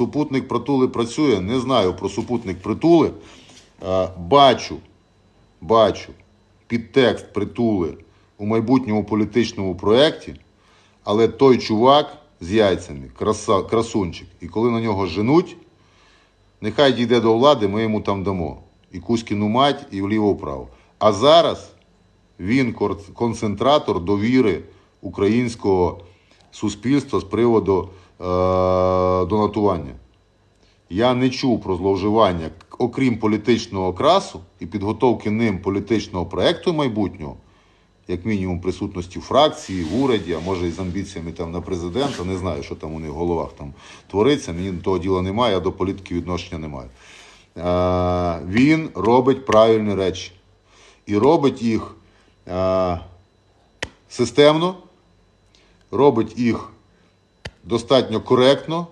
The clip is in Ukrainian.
Супутник притули працює, не знаю про супутник притули. Е, Бачу, бачу підтекст притули у майбутньому політичному проєкті, але той чувак з яйцями, краса, красунчик, і коли на нього женуть, нехай дійде до влади, ми йому там дамо. І Кузькіну мать, і вліво-вправо. А зараз він концентратор довіри українського суспільства з приводу донатування. Я не чув про зловживання, окрім політичного окрасу і підготовки ним політичного проекту майбутнього, як мінімум присутності фракції, в уряді, а може і з амбіціями там на президента. Не знаю, що там у них в головах там твориться. Мені до того діла немає, я до політики відношення не маю. Е, він робить правильні речі. І робить їх е, системно, робить їх достатньо коректно